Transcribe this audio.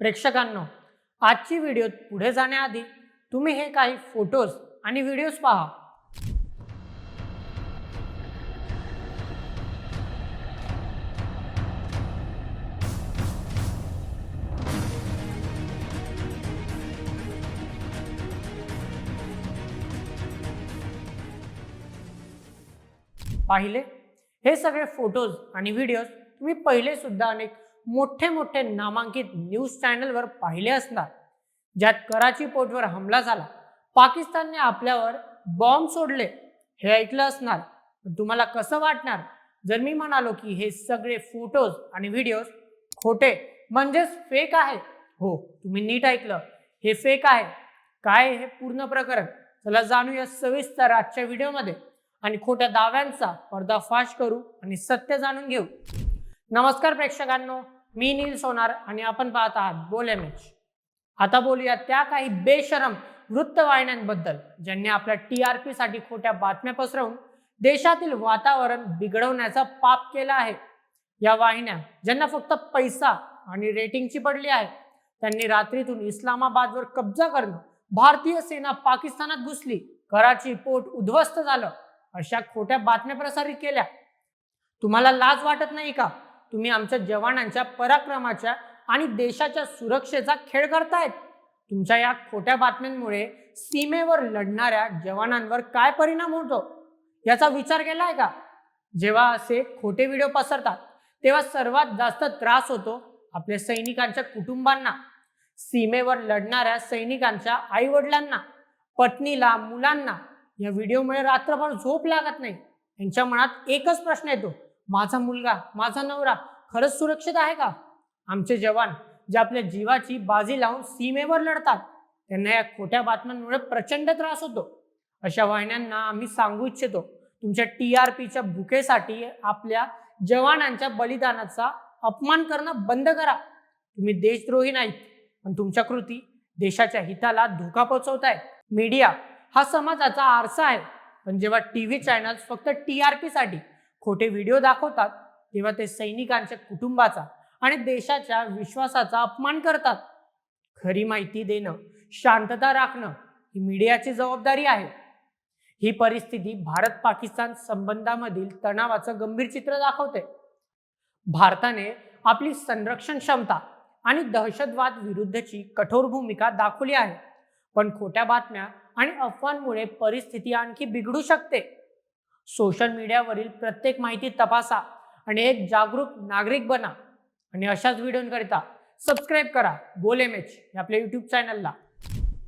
प्रेक्षकांनो आजची व्हिडिओ पुढे जाण्याआधी तुम्ही हे काही फोटोज आणि व्हिडिओज पहा. पाहिले? हे सगळे फोटोज आणि व्हिडिओज तुम्ही पहिले सुद्धा अनेक मोठे मोठे नामांकित न्यूज चॅनलवर पाहिले असणार. ज्यात कराची पोर्टवर हमला झाला. पाकिस्तानने आपल्यावर बॉम्ब सोडले हे ऐकलं असणार. पण तुम्हाला कसं वाटणार? जर मी म्हणालो की हे सगळे फोटोज आणि व्हिडिओज खोटे म्हणजेच फेक आहे. हो तुम्ही नीट ऐकलं. हे फेक आहे. काय हे पूर्ण प्रकरण? चला जाणूया सविस्तर आजच्या व्हिडिओमध्ये आणि खोट्या दाव्यांचा पर्दाफाश करू आणि सत्य जाणून घेऊ. नमस्कार प्रेक्षकांनो मी नील सोनार आणि आपण पाहत आहात बोलेमेच आता बोलूया त्या काही बेशरम वृत्तवाहिन्यांबद्दल ज्यांनी आपल्या टी आर पी साठी खोट्या बातम्या पसरवून देशातील वातावरण बिघडवण्याचा पाप केला आहे. या वाहिन्या ज्यांना फक्त पैसा आणि रेटिंगची पडली आहे त्यांनी रात्रीतून इस्लामाबादवर कब्जा करणं भारतीय सेना पाकिस्तानात घुसली. कराची पोट उद्ध्वस्त झालं अशा खोट्या बातम्या प्रसारित केल्या. तुम्हाला लाज वाटत नाही का? तुम्ही आमच्या जवानांच्या पराक्रमाच्या आणि देशाच्या सुरक्षेचा खेळ करतायत. तुमच्या या खोट्या बातम्यांमुळे सीमेवर लढणाऱ्या जवानांवर काय परिणाम होतो? याचा विचार केलाय का? जेव्हा असे खोटे व्हिडिओ पसरतात तेव्हा सर्वात जास्त त्रास होतो आपल्या सैनिकांच्या कुटुंबांना सीमेवर लढणाऱ्या सैनिकांच्या आई वडिलांना पत्नीला मुलांना. या व्हिडिओमुळे रात्रभर झोप लागत नाही. यांच्या मनात एकच प्रश्न येतो माझा मुलगा माझा नवरा खरंच सुरक्षित आहे का? आमचे जवान जे आपल्या जीवाची बाजी लावून सीमेवर लढतात त्यांना या खोट्या बातम्यांमुळे प्रचंड त्रास होतो. अशा वाहिन्यांना आम्ही सांगू इच्छितो तुमच्या टी आर पीच्या भुकेसाठी आपल्या जवानांच्या बलिदानाचा अपमान करणं बंद करा. तुम्ही देशद्रोही नाहीत पण तुमच्या कृती देशाच्या हिताला धोका पोहोचवताय मीडिया हा समाजाचा आरसा आहे पण जेव्हा टी व्ही चॅनल्स फक्त टी आर पीसाठी खोटे व्हिडिओ दाखवतात तेव्हा ते सैनिकांच्या कुटुंबाचा आणि देशाच्या विश्वासाचा अपमान करतात. खरी माहिती देणं शांतता राखणं ही मीडियाची जबाबदारी आहे. ही परिस्थिती भारत पाकिस्तान संबंधामधील तणावाचं गंभीर चित्र दाखवते. भारताने आपली संरक्षण क्षमता आणि दहशतवाद विरुद्धची कठोर भूमिका दाखवली आहे. पण खोट्या बातम्या आणि अफवांमुळे परिस्थिती आणखी बिघडू शकते. सोशल मीडियावरील प्रत्येक माहिती तपासा आणि एक जागरूक नागरिक बना. आणि अशाच व्हिडिओकरिता सबस्क्राईब करा. गोल एम एच आपल्या यूट्यूब चॅनलला